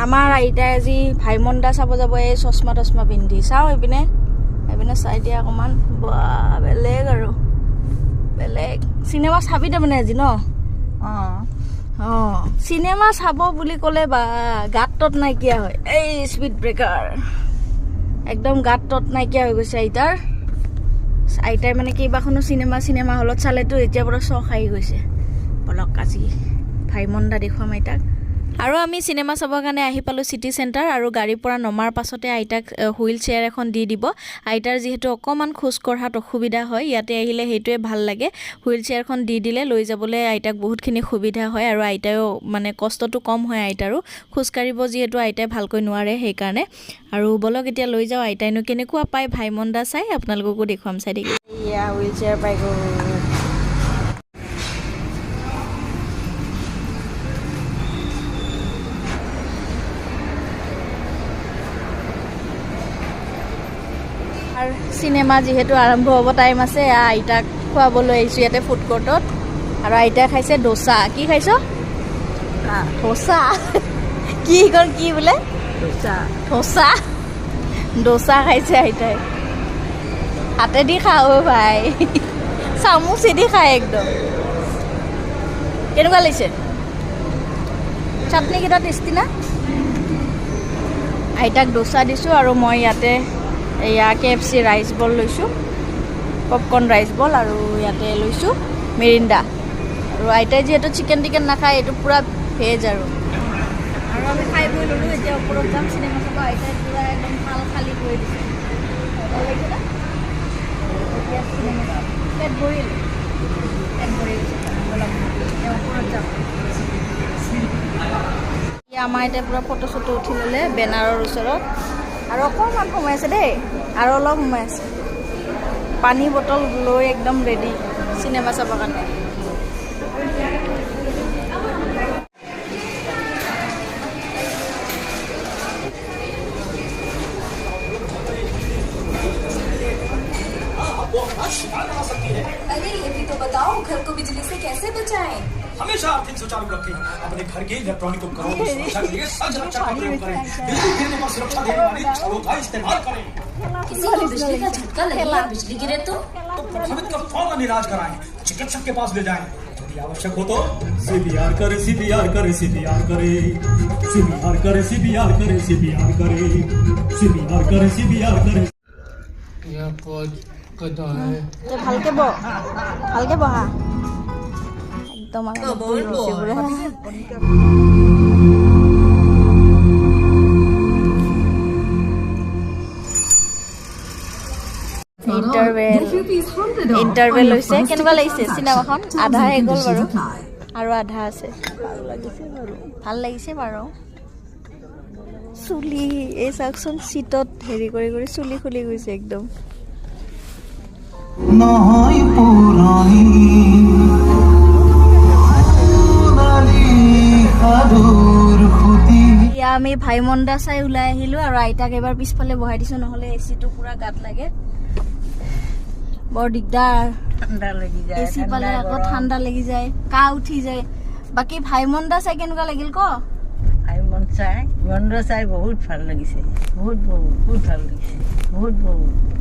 আমাৰ আইতাই আজি ভাইমন্দা চাব যাব এই চশমা তচমা পিন্ধি। চাওঁ এইপিনে। এইপিনে চাই দিয়া অকণমান। বা বেলেগ আৰু। বেলেগ। চিনেমা চাবি তাৰমানে আজি ন? অঁ। অঁ। চিনেমা চাব বুলি ক'লে বা গাত তত নাইকিয়া হয়। এই স্পীড ব্ৰেকাৰ একদম গাত তত নাইকিয়া হৈ গৈছে আইতাৰ। আইতাই মানে কেইবাখনো চিনেমা চিনেমা হলত চালেতো এতিয়া পৰা চখ আহি গৈছে। বলক আজি ভাইমন্দা দেখুৱাম আইতাক। আৰু আমি চিনেমা চাবৰ কাৰণে আহি পালোঁ চিটি চেণ্টাৰ আৰু গাড়ীৰ পৰা নমাৰ পাছতে আইতাক হুইল চেয়াৰ এখন দি দিব। আইতাৰ যিহেতু অকণমান খোজ কঢ়াত অসুবিধা হয় ইয়াতে আহিলে সেইটোৱে ভাল লাগে। হুইল চেয়াৰখন দি দিলে লৈ যাবলৈ আইতাক বহুতখিনি সুবিধা হয় আৰু আইতায়ো মানে কষ্টটো কম হয় আইতাৰো। খোজকাঢ়িব যিহেতু আইতাই ভালকৈ নোৱাৰে সেইকাৰণে। আৰু বলক এতিয়া লৈ যাওঁ আইতাইনো কেনেকুৱা পায়? ভাইমন্দা চাই আপোনালোককো দেখুৱাম চাই এয়া হুইল চেয়াৰ পাই গ'ল চিনেমা যিহেতু আৰম্ভ হ'ব টাইম আছে আইতাক খুৱাবলৈ আহিছোঁ ইয়াতে ফুড কৰ্টত আৰু আইতাই খাইছে ডোচা কি খাইছ? ডোচা কি গ'ল কি বোলে? ডোচা ডোচা খাইছে আইতাই। হাতেদি খাওঁ ভাই। চামুচেদি খায় একদম। কেনেকুৱা লাগিছে? চাটনিকেইটা টেষ্টি না? আইতাক ডোচা দিছোঁ আৰু মই ইয়াতে এয়া কে এফ চি ৰাইচ বল লৈছোঁ পপকৰ্ণ ৰাইচ বল আৰু ইয়াতে লৈছোঁ মেৰিণ্ডা আৰু আইতাই যিহেতু চিকেন টিকেন নাখায়, এইটো পূৰা ভেজ আৰু। আৰু আমি খাই বৈ এতিয়া ওপৰত যাম চিনেমা আইতাই একদম খালী ভালো যাম। এতিয়া আমাৰ এতিয়া পূৰা ফটো চটো উঠি ল'লে বেনাৰৰ ওচৰত। আৰু অকণমান সোমাই আছে দেই আৰু অলপ সোমাই আছে পানী বটল লৈ একদম ৰেডি চিনেমা চাবৰ কাৰণে अरे ये भी तो बताओ घर को बिजली से कैसे बचाएं? हमेशा आर्थिक सुचारू रखें। अपने घर के इलेक्ट्रॉनिक उपकरणों की सुरक्षा के लिए सज रक्षा का प्रयोग करें। बिजली गिरने पर सुरक्षा देने वाले छड़ों का इस्तेमाल करें। किसी को बिजली का झटका लगे या बिजली गिरे तो? तो प्रभावित का फ़ौरन इलाज कराएँ? चिकित्सक के पास ले जाएँ। यदि आवश्यक हो तो सीबीआर करे सीबीआर करे सीबीआर करे। सीबीआर करे सीबीआर करे सीबीआर करे। सीबीआर करे सीबीआर करे। यह पौध कदा है? तो हल्के बो हल्के बो हाँ। ইণ্টাৰভেল ইণ্টাৰভেল হৈছে। কেনেকুৱা লাগিছে? চিনেমাখন আধা হৈ গ'ল বাৰু। আৰু আধা আছে। ভালো লাগিছে বাৰু। চুলি এই চাওকচোন চিটত হেৰি কৰি কৰি চুলি খুলি গৈছে একদম। নহয় পুৰণি। এতিয়া আমি ভাইমন্দা চাই ওলাই আহিলোঁ আৰু আইতাক এবাৰ পিছফালে বহাই দিছোঁ নহ'লে এ চিটো পুৰা গাত লাগে। বৰ দিগদাৰ। যায় এচি পালে আকৌ ঠাণ্ডা লাগি যায় কাহ উঠি যায়। বাকী ভাইমন্দা চাই কেনেকুৱা লাগিল ক? ভাইমন চাই মন্দ চাই বহুত ভালো লাগিছে। বহুত বহুত বহুত ভালো লাগিছে। বহুত বহুত।